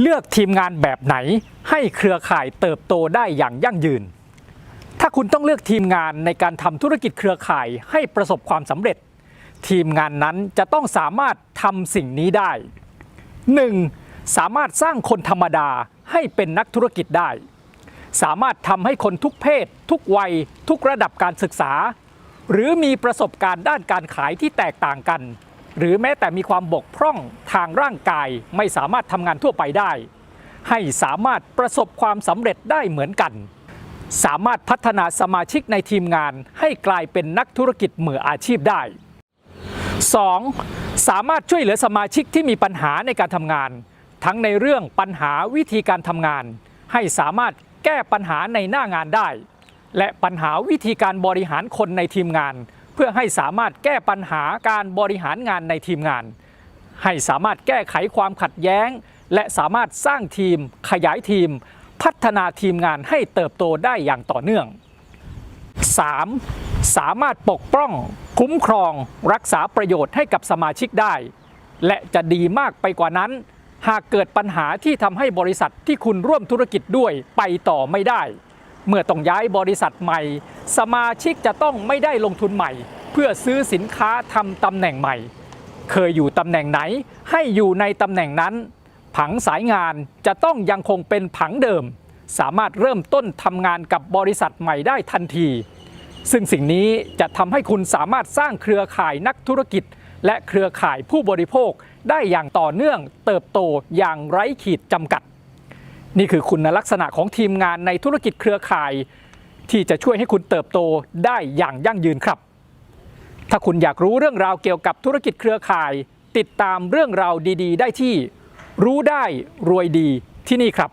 เลือกทีมงานแบบไหนให้เครือข่ายเติบโตได้อย่างยั่งยืน ถ้าคุณต้องเลือกทีมงานในการทำธุรกิจเครือข่ายให้ประสบความสำเร็จ ทีมงานนั้นจะต้องสามารถทำสิ่งนี้ได้ 1. สามารถสร้างคนธรรมดาให้เป็นนักธุรกิจได้ สามารถทำให้คนทุกเพศ ทุกวัย ทุกระดับการศึกษา หรือมีประสบการณ์ด้านการขายที่แตกต่างกัน หรือแม้แต่มีความบกพร่องทางร่างกายไม่สามารถทำงานทั่วไปได้ ให้สามารถประสบความสำเร็จได้เหมือนกัน สามารถพัฒนาสมาชิกในทีมงานให้กลายเป็นนักธุรกิจมืออาชีพได้ 2. สามารถช่วยเหลือสมาชิกที่มีปัญหาในการทำงาน ทั้งในเรื่องปัญหาวิธีการทำงาน ให้สามารถแก้ปัญหาในหน้างานได้ และปัญหาวิธีการบริหารคนในทีมงาน พื่อให้สามารถแก้ปัญหาการบริหารงานในทีมงาน ให้สามารถแก้ไขความขัดแย้ง และสามารถสร้างทีม ขยายทีม พัฒนาทีมงานให้เติบโตได้อย่างต่อเนื่อง 3. สามารถปกป้อง คุ้มครอง รักษาประโยชน์ให้กับสมาชิกได้ และจะดีมากไปกว่านั้น หากเกิดปัญหาที่ทำให้บริษัทที่คุณร่วมธุรกิจด้วยไปต่อไม่ได้ เมื่อต้องย้ายบริษัทใหม่ สมาชิกจะต้องไม่ได้ลงทุนใหม่ เพื่อซื้อสินค้าทำตำแหน่งใหม่ เคยอยู่ตำแหน่งไหนให้อยู่ในตำแหน่งนั้น ผังสายงานจะต้องยังคงเป็นผังเดิม สามารถเริ่มต้นทำงานกับบริษัทใหม่ได้ทันที ซึ่งสิ่งนี้จะทำให้คุณสามารถสร้างเครือข่ายนักธุรกิจ และเครือข่ายผู้บริโภคได้อย่างต่อเนื่องเติบโตอย่างไร้ขีดจำกัด นี่คือคุณลักษณะของทีมงานในธุรกิจเครือข่าย ที่จะช่วยให้คุณเติบโตได้อย่างยั่งยืนครับ ถ้าคุณอยากรู้เรื่องราวเกี่ยวกับธุรกิจเครือข่าย ติดตามเรื่องราวดี ๆ ได้ที่ รู้ได้รวยดีที่นี่ครับ